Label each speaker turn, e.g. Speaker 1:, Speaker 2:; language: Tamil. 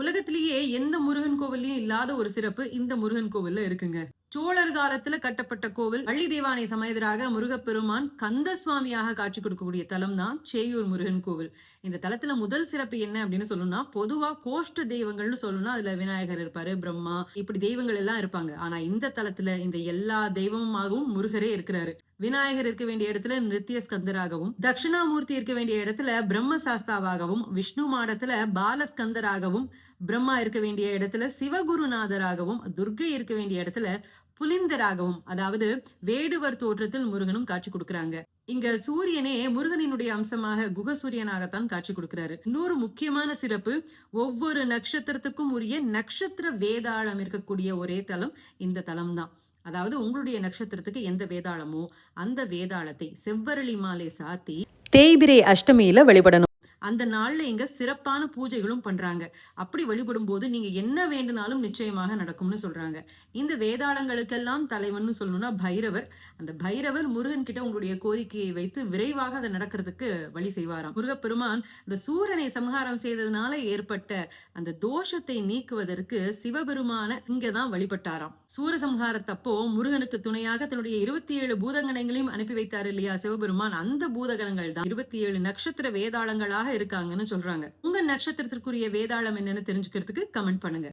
Speaker 1: உலகத்திலேயே எந்த முருகன் கோவிலையும் இல்லாத ஒரு சிறப்பு இந்த முருகன் கோவில்ல இருக்குங்க. சோழர் காலத்துல கட்டப்பட்ட கோவில் பள்ளி தேவானை சமயதராக முருகப்பெருமான் கந்த சுவாமியாக காட்சி கொடுக்கக்கூடிய தலம் தான் சேயூர் முருகன் கோவில். இந்த தலத்துல முதல் சிறப்பு என்ன அப்படின்னு சொல்லணும்னா பொதுவா கோஷ்ட தெய்வங்கள்னு சொல்லணும்னா அதுல விநாயகர் இருப்பாரு பிரம்மா இப்படி தெய்வங்கள் எல்லாம் இருப்பாங்க. ஆனா இந்த தலத்துல இந்த எல்லா தெய்வமாகவும் முருகரே இருக்கிறாரு. விநாயகர் இருக்க வேண்டிய இடத்துல நிருத்திய ஸ்கந்தராகவும் தட்சிணாமூர்த்தி இருக்க வேண்டிய இடத்துல பிரம்ம சாஸ்தாவாகவும் விஷ்ணு மாடத்துல பாலஸ்கந்தராகவும் பிரம்மா இருக்க வேண்டிய இடத்துல சிவகுருநாதராகவும் துர்கை இருக்க வேண்டிய இடத்துல புலிந்தராகவும் அதாவது வேடுவர் தோற்றத்தில் முருகனும் காட்சி கொடுக்கறாங்க. இங்க சூரியனே முருகனினுடைய அம்சமாக குக சூரியனாகத்தான் காட்சி கொடுக்கிறாரு. இன்னொரு முக்கியமான சிறப்பு ஒவ்வொரு நட்சத்திரத்துக்கும் உரிய நட்சத்திர வேதாளம் இருக்கக்கூடிய ஒரே தலம் இந்த தலம் தான் அதாவது உங்களுடைய நட்சத்திரத்துக்கு எந்த வேதாளமோ அந்த வேதாளத்தை செவ்வரளி மாலை சாத்தி தேய்பிரை அஷ்டமியில வழிபடணும் அந்த நாளில் இங்கே சிறப்பான பூஜைகளும் பண்ணுறாங்க அப்படி வழிபடும் போது நீங்கள் என்ன வேண்டுனாலும் நிச்சயமாக நடக்கும்னு சொல்கிறாங்க இந்த வேதாளங்களுக்கெல்லாம் தலைவன் சொல்லணும்னா பைரவர். அந்த பைரவர் முருகன் கிட்ட உங்களுடைய கோரிக்கையை வைத்து விரைவாக அதை நடக்கிறதுக்கு வழி செய்வாராம். முருகப்பெருமான் இந்த சூரனை சம்ஹாரம் செய்ததுனால ஏற்பட்ட அந்த தோஷத்தை நீக்குவதற்கு சிவபெருமான இங்கதான் வழிபட்டாராம். சூரசம்ஹாரத்தப்போ முருகனுக்கு துணையாக தன்னுடைய இருபத்தி ஏழு பூதகணங்களையும் அனுப்பி வைத்தார் இல்லையா சிவபெருமான்? அந்த பூதகணங்கள் தான் இருபத்தி ஏழு நட்சத்திர வேதாளங்களாக இருக்காங்கன்னு சொல்றாங்க. உங்க நட்சத்திரத்திற்குரிய வேதாளம் என்னன்னு தெரிஞ்சுக்கிறதுக்கு கமெண்ட் பண்ணுங்க.